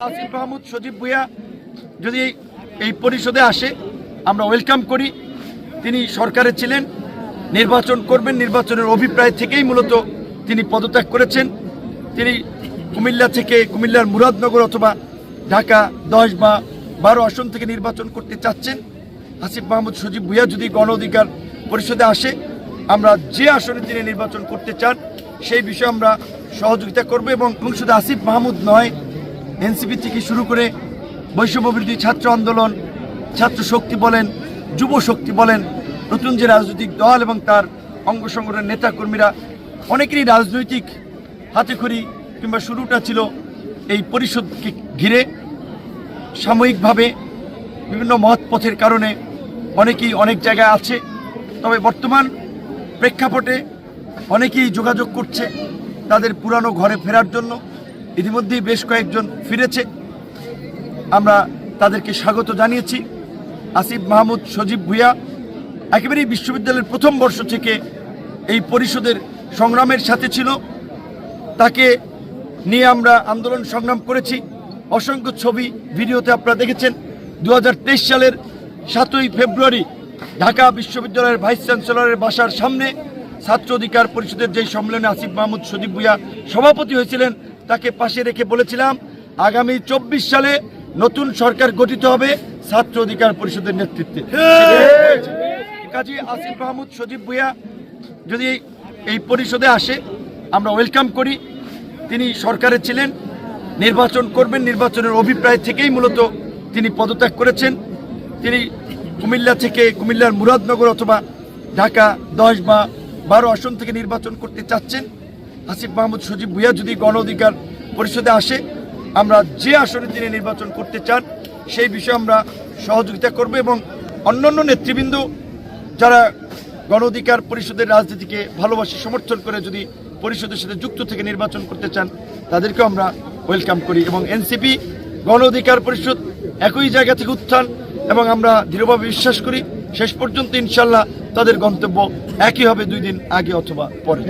আসিফ মাহমুদ, সজীব ভুইয়া যদি এই- পরিষদে আসে, আমরা ওয়েলকাম করি। তিনি সরকারে ছিলেন, নির্বাচন করবেন, নির্বাচনের অভিপ্রায় থেকেই মূলত তিনি পদত্যাগ করেছেন। তিনি কুমিল্লা থেকে কুমিল্লার মুরাদনগর অথবা ঢাকা দশ বা বারো আসন থেকে নির্বাচন করতে চাচ্ছেন। আসিফ মাহমুদ, সজীব ভুইয়া যদি গণ অধিকার পরিষদে আসে, আমরা যে আসনে তিনি নির্বাচন করতে চান, সেই বিষয়ে আমরা সহযোগিতা করব এবং এবং শুধু আসিফ মাহমুদ নয় এনসিপি থেকে শুরু করে বৈষম্য বিরোধী ছাত্র আন্দোলন, ছাত্র শক্তি বলেন, যুব শক্তি বলেন, নতুন যে রাজনৈতিক দল এবং তার অঙ্গ সংগঠনের নেতাকর্মীরা অনেকেরই রাজনৈতিক হাতেখড়ি কিংবা শুরুটা ছিল এই পরিষদকে ঘিরে। সাময়িকভাবে বিভিন্ন মত পথের কারণে অনেকেই অনেক জায়গায় আছে, তবে বর্তমান প্রেক্ষাপটে অনেকেই যোগাযোগ করছে তাদের পুরানো ঘরে ফেরার জন্য। ইতিমধ্যেই বেশ কয়েকজন ফিরেছে। আমরা তাদেরকে স্বাগত জানিয়েছি। আসিফ মাহমুদ, সজীব ভুইয়া, একেবারেই বিশ্ববিদ্যালয়ের প্রথম বর্ষ থেকে এই পরিষদের সংগ্রামের সাথে ছিল। তাকে নিয়ে আমরা আন্দোলন সংগ্রাম করেছি। অসংখ্য ছবি, ভিডিওতে আপনারা দেখেছেন। দু হাজার তেইশ সালের সাতই ফেব্রুয়ারি ঢাকা বিশ্ববিদ্যালয়ের ভাইস চ্যান্সেলরের বাসার সামনে ছাত্র অধিকার পরিষদের যেই সম্মেলনে আসিফ মাহমুদ, সজীব ভুইয়া সভাপতি হয়েছিলেন তাকে পাশে রেখে বলেছিলাম আগামী চব্বিশ সালে নতুন সরকার গঠিত হবে ছাত্র অধিকার পরিষদের নেতৃত্বে। কাজী আসিফ মাহমুদ সজীব ভুইয়া যদি এই- এই পরিষদে আসে আমরা ওয়েলকাম করি। তিনি সরকারে ছিলেন নির্বাচন করবেন নির্বাচনের অভিপ্রায় থেকেই মূলত তিনি পদত্যাগ করেছেন। তিনি কুমিল্লা থেকে কুমিল্লার মুরাদনগর অথবা ঢাকা দশ বা বারো আসন থেকে নির্বাচন করতে চাচ্ছেন। আসিফ মাহমুদ সজীব ভুইয়া যদি গণ অধিকার পরিষদে আসে, আমরা যে আসনে তিনি নির্বাচন করতে চান, সেই বিষয়ে আমরা সহযোগিতা করব এবং অন্যান্য নেতৃবৃন্দ যারা গণ অধিকার পরিষদের রাজনীতিকে ভালোবাসে, সমর্থন করে যদি পরিষদের সাথে যুক্ত থেকে নির্বাচন করতে চান, তাদেরকেও আমরা ওয়েলকাম করি এবং এনসিপি, গণ অধিকার পরিষদ একই জায়গা থেকে উত্থান এবং আমরা দৃঢ়ভাবে বিশ্বাস করি, শেষ পর্যন্ত ইনশাল্লাহ তাদের গন্তব্য একই হবে দুই দিন আগে অথবা পরে।